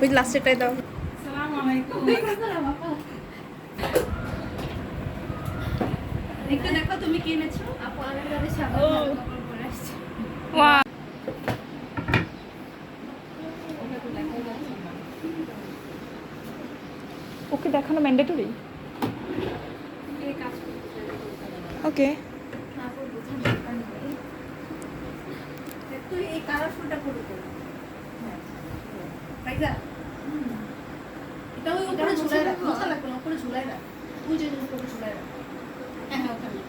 ওই লাস্টেরটাই দাও। একটু দেখো তুমি কি এনেছো? আপু আমি তাদের সামনে কাপড় পরে আসছি। ওয়া। ওকে দেখানো ম্যান্ডেটরি এই কাজ করতে চাই। ওকে। তুই এই কালারফুলটা করে করো ফাইজা এটা ওই উপরে ঝুলাই রাখ মোছা লাগবে না উপরে ঝুলাই রাখ তুই যে উপরে ঝুলাই রাখ হ্যাঁ হ্যাঁ ওখানে।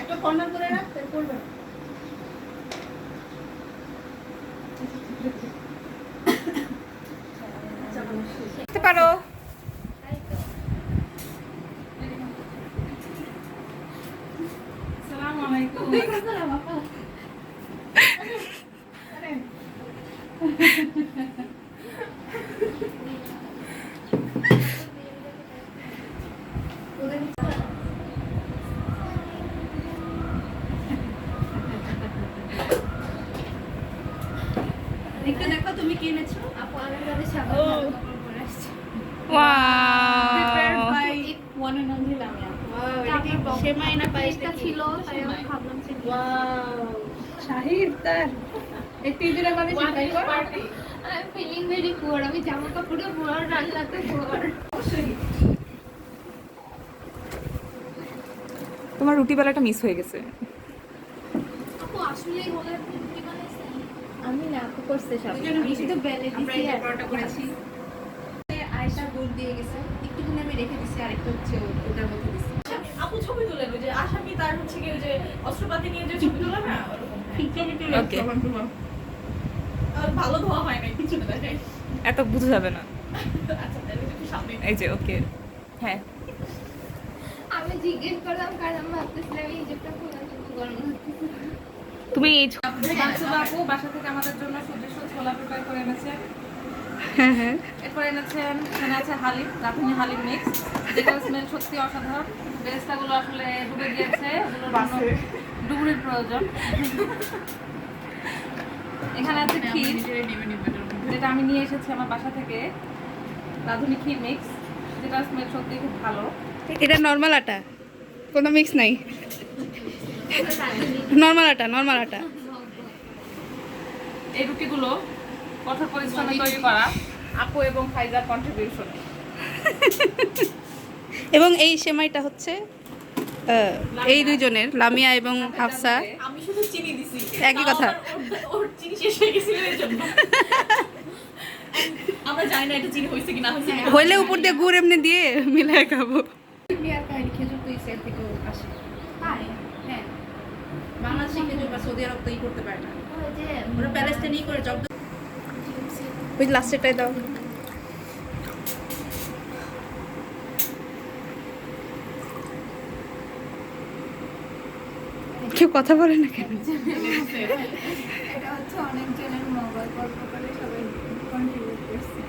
একটা কর্নার করে রাখ তাই করবে না। দেখতে পারো। তাই সালাম আলাইকুম। একটু দেখো তুমি কি এনেছো? আপু আমি তাদের সামনে ও। ভালো কাপড় পরে আসছি। Wow by one and only Lamia. Wow, এটা কি সেমাই না পায়েস ছিল তাই আমি ভাবলাম ওয়াও শাহিদ তার এই তিনজনে মানে সেটাই কর। I am feeling very poor আমি জামা কাপড়ে পুয়ার রান্নাতে পুয়ার তোমার রুটি বেলাটা মিস হয়ে গেছে। আপু আসলেই হলে রুটি বানাইছেন আমি না আপু করতে সব। আমি শুধু বেলে আমরা দিছি এই যে আর পরোটা করেছি। আয়সা দুধ দিয়ে গেছে। একটুখানি আমি রেখে দিছি আরেকটা হচ্ছে ও- ওটার মধ্যে দিছি। আপু ছবি তুলে ওই যে আসামি তার হচ্ছে কি যে অস্ত্রপাতি নিয়ে যে ছবি তোলা না আর ভালো ধোয়া হয় না কিছু না এত বুঝা যাবে না। আচ্ছা তাহলে একটু সামনে। এই যে ওকে হ্যাঁ। আমি জিজ্ঞেস করলাম কারণ আমি ভাবতেছিলাম এই যেটা খোলার গরম লাগতেছে। তুমি এই বাসা থেকে আমাদের জন্য সুদৃশ্য ছোলা প্রিপেয়ার করে এনেছেন হ্যাঁ হ্যাঁ। এরপর এনেছেন এখানে আছে হালিম রাঁধুনি হালিম মিক্স যেটার স্মেল সত্যি অসাধারণ। বেরেস্তাগুলো আসলে ডুবে গিয়েছে ওগুলোর ডুবুরির প্রয়োজন। এখানে আছে ক্ষীর। যেটা আমি নিয়ে এসেছি আমার বাসা থেকে। রাঁধুনি ক্ষীর মিক্স যেটা স্মেল সত্যি খুব ভালো। এটা নর্মাল আটা। কোনো মিক্স নাই। নর্মাল আটা নর্মাল আটা। এই রুটিগুলো কঠোর পরিশ্রমে তৈরি করা আপু এবং ফাইজার কন্ট্রিবিউশন এবং এই সেমাইটা হচ্ছে এই দুইজনের লামিয়া এবং হাফসা। আমি শুধু চিনি দিছি। একই কথা। ওর- চিনি শেষ হয়ে গেছিল এর জন্য। আমরা জানি না এটা চিনি হয়েছে কি না হয়েছে হইলে উপর দিয়ে গুড় এমনি দিয়ে মিলাই খাব। ইন্ডিয়ার কাহিনী খেজুর তো ইসরায়েল থেকেও আসে তাই হ্যাঁ বাংলাদেশি খেজুর বা সৌদি আরব তো ই করতে পারে না। ওরা প্যালেস্টাইন ই করে জব্দ ওই লাস্টেরটাই দাও। কেউ কথা বলে না কেন? এটা হচ্ছে অনেকজনের মোবাইল গল্প করে সবাই কন্ট্রিবিউট করছে।